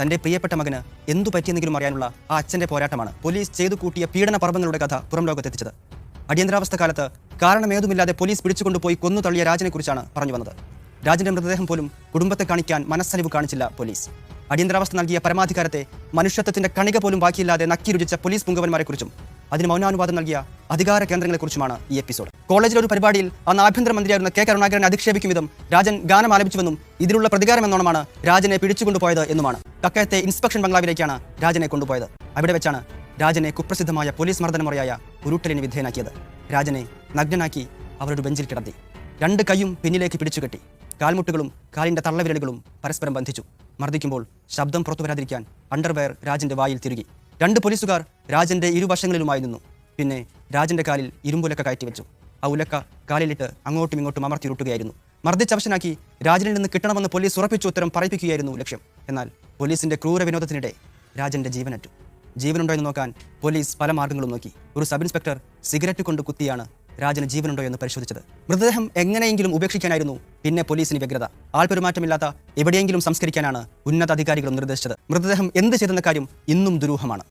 തന്റെ പ്രിയപ്പെട്ട മകന് എന്തു പറ്റിയെന്നെങ്കിലും അറിയാനുള്ള ആ അച്ഛന്റെ പോരാട്ടമാണ് പോലീസ് ചെയ്തു കൂട്ടിയ പീഡന പർവങ്ങളുടെ കഥ പുറം ലോകത്തെത്തിച്ചത് അടിയന്തരാവസ്ഥ കാലത്ത് കാരണമേതുമില്ലാതെ പോലീസ് പിടിച്ചുകൊണ്ടുപോയി കൊന്നു തള്ളിയ രാജനെക്കുറിച്ചാണ് പറഞ്ഞു വന്നത്. രാജന്റെ മൃതദേഹം പോലും കുടുംബത്തെ കാണിക്കാൻ മനസ്സലിവ് കാണിച്ചില്ല പോലീസ്. അടിയന്തരാവസ്ഥ നൽകിയ പരമാധികാരത്തെ മനുഷ്യത്വത്തിന്റെ കണിക പോലും ബാക്കിയില്ലാതെ നക്കി രുചിച്ച പോലീസ് പുങ്കവന്മാരെക്കുറിച്ചും അതിന് മൗനാനുവാദം നൽകിയ അധികാര കേന്ദ്രങ്ങളെക്കുറിച്ചുമാണ് ഈ എപ്പിസോഡ്. കോളേജിലെ ഒരു പരിപാടിയിൽ അന്ന് ആഭ്യന്തരമന്ത്രിയായിരുന്ന കെ കരുണാകരനെ അധിക്ഷേപിക്കും വിധം രാജൻ ഗാനം ആലപിച്ചുവെന്നും ഇതിലുള്ള പ്രതികാരം എന്നോണമാണ് രാജനെ പിടിച്ചുകൊണ്ടുപോയത് എന്നുമാണ്. കക്കയത്തെ ഇൻസ്പെക്ഷൻ ബംഗ്ലാവിലേക്കാണ് രാജനെ കൊണ്ടുപോയത്. അവിടെ വെച്ചാണ് രാജനെ കുപ്രസിദ്ധമായ പോലീസ് മർദ്ദനമുറയായ ഉരുട്ടലിന് വിധേയനാക്കിയത്. രാജനെ നഗ്നനാക്കി അവരുടെ ബെഞ്ചിൽ കിടത്തി. രണ്ട് കൈയും പിന്നിലേക്ക് പിടിച്ചുകെട്ടി കാൽമുട്ടുകളും കാലിന്റെ തള്ളവിരലുകളും പരസ്പരം ബന്ധിച്ചു. മർദ്ദിക്കുമ്പോൾ ശബ്ദം പുറത്തു വരാതിരിക്കാൻ അണ്ടർവെയർ രാജന്റെ വായിൽ തിരുകി. രണ്ട് പോലീസുകാർ രാജന്റെ ഇരുവശങ്ങളിലുമായി നിന്നു. പിന്നെ രാജന്റെ കാലിൽ ഇരുമ്പുലക്ക കയറ്റിവെച്ചു. ആ ഉലക്ക കാലിലിട്ട് അങ്ങോട്ടും ഇങ്ങോട്ടും അമർത്തിരുട്ടുകയായിരുന്നു മർദ്ദിച്ചവശനാക്കി രാജനിൽ നിന്ന് കിട്ടണമെന്ന് പോലീസ് ഉറപ്പിച്ച ഉത്തരം പറയിപ്പിക്കുകയായിരുന്നു ലക്ഷ്യം. എന്നാൽ പോലീസിന്റെ ക്രൂര വിനോദത്തിനിടെ രാജന്റെ ജീവനറ്റു. ജീവനുണ്ടോ എന്ന് നോക്കാൻ പോലീസ് പല മാർഗങ്ങളും നോക്കി. ഒരു സബ് ഇൻസ്പെക്ടർ സിഗരറ്റ് കൊണ്ട് കുത്തിയാണ് രാജന് ജീവനുണ്ടോ എന്ന് പരിശോധിച്ചത്. മൃതദേഹം എങ്ങനെയെങ്കിലും ഉപേക്ഷിക്കാനായിരുന്നു. പിന്നെ പോലീസിന് വ്യഗ്രത. ആൾപെരുമാറ്റമില്ലാത്ത എവിടെയെങ്കിലും സംസ്കരിക്കാനാണ് ഉന്നത അധികാരികൾ നിർദ്ദേശിച്ചത്. മൃതദേഹം എന്ത് ചെയ്തെന്ന കാര്യം ഇന്നും ദുരൂഹമാണ്.